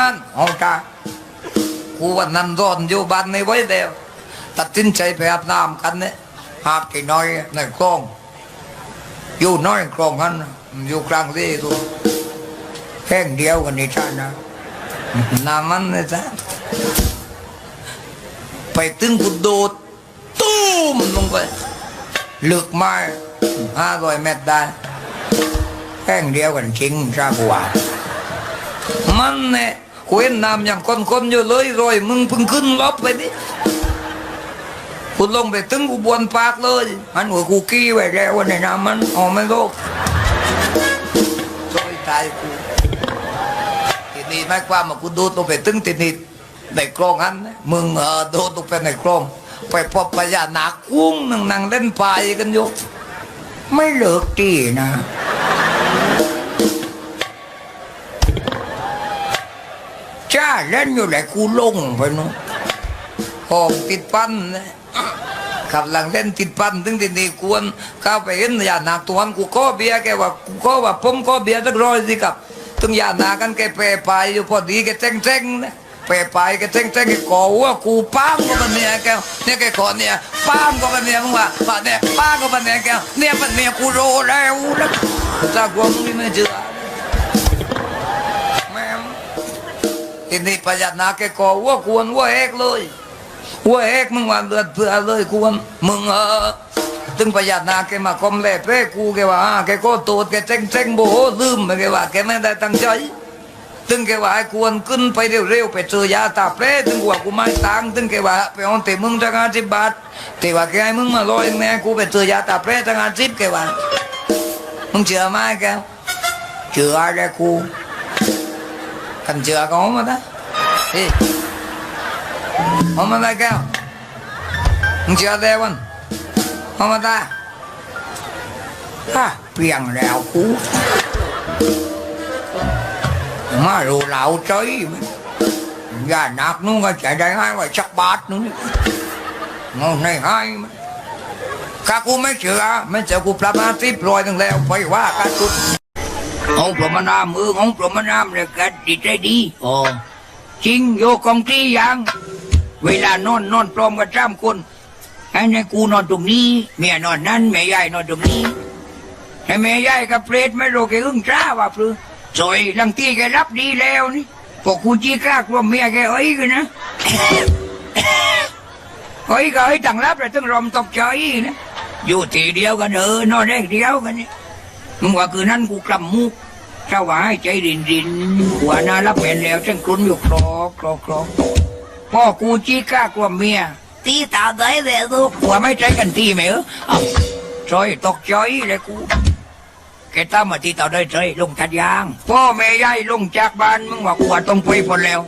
งานเอาจ้ากูวันนั้นร้อนอยู่บ้านในไว้เดียวตัดสินใจไปอาบน้ำกันเนี่ยอาบกี่น้อยในคลอง อยู่น้อยคลองนั้นอยู่กลางที่ตัวแห้งเดียวกันนี่ท่านนะน้ำมันเลยจ้ะไปตึงกูโดดตุ้มลงไปลึกไม้ห้าร้อยเมตรได้แห้งเดียวกันจริงจ้ากว่ามันเนี่ย กูเห็นน้ำอย่างคนๆอยู่เลยรอยมึงพิ่งขึ้นรอบไปดิกูลงไปตึงกูบวนปากเลยมันหัวกูกี้ไว้แล้วในน้ำมันออกไม่โลกซอยตายกูทีนี้ไม่ความว่ากูดูตัวไปตึงทีนี้ในกรองนั้นมึงเออดูตัวไปในกรองไปพบพญานาคกุ้งนั่งนั่งเล่นพายกันอยู่ไม่เลิกตีนะ จ้า เล่นอยู่แหละกูลงไปนู้นหอมติดปั้นนะขับหลังเล่นติดปั้นถึงที่นี่กวนเข้าไปเห็นยานาตัวนกูก็เบียร์แกว่ากูก็ว่าผมก็เบียสักร้อยสิครับถึงยานากันแกเปรไปอยู่พอดีแกเจ๊งเจ๊งนะเปรไปแกเจ๊งเจ๊งแกก่อว่ากูป้ามก็มันเนี่ยแกเนี่ยแกขอเนี่ยป้ามก็มันเนี่ยมึงว่าว่าเนี่ยป้ามก็มันเนี่ยแกเนี่ยมันเนี่ยกูโรแล้วแล้วจากกูมึงนี่ไม่เชื่อ ทีนี้พญานาแกก่อวัวควรวัวเอกเลยวัวเอกมึงว่าเลือดเพื่อเลยควรมึงเออถึงพญานาแกมาคอมแลเป้กูแกว่าแกก็โตดแกเจ๊งเจ๊งโบโหลืมแกว่าแกไม่ได้ตั้งใจถึงแกว่าไอ้ควรขึ้นไปเร็วๆไปเจอยาตาเป้ถึงว่ากูไม่ตังถึงแกว่าไปเออนเตมึงจังอาสิบบาทแต่ว่าแกให้มึงมาลอยแม่กูไปเจอยาตาเป้จังอาสิบแกว่ามึงเชื่อไหมแกเชื่ออะไรกู กันเจือก็ không mà ta đi không mà ta kêu không cherđây con không mà ta ha biển đèo cú mà đồ lão chơi gà nạc nó có chạy đây hai và chắc bát nữa ngon này hai mà ข้ากูไม่เชื่อไม่เชื่อกูปรับมาสิบร้อยตั้งแล้วไปว่ากันกู ông pro mà nam ương ông pro mà nam là cái đi trái đi ồ chính vô công ty yang เวลานอนนอนพร้อมกันสามคนไอ้ในกูนอนตรงนี้เมียนอนนั่นแม่ยายนอนตรงนี้ไอ้แม่ยายกับเปรตไม่รู้แกอึ้งจ้าว่าพลือสวยลังตีแกรับดีแล้วนี่พวกกูจี้กล้ากลัวเมียแกเอ้ยกันนะเอ้ยก็เอ้ยต่างรับเลยต้องรอมตกใจนะอยู่ทีเดียวกันเออนอนแรกเดียวกันนี่มึงว่าคืนนั้นกูกำมุก เจ้าว่าให้ใจรินรินหัวหน้ารับแผ่นแล้วฉันกลุ้นอยู่คลอกคลอกคลอกพ่อกูจี้กล้ากว่าเมียตีตาได้เลยลูกหัวไม่ใจกันตีไหมเออเอ้าจอยตกใจเลยกูแกตามมาตีต่อได้ใจลงทัดยาง พ่อแม่ยายลงจากบ้านมึงว่ากูว่าต้องไปพอแล้ว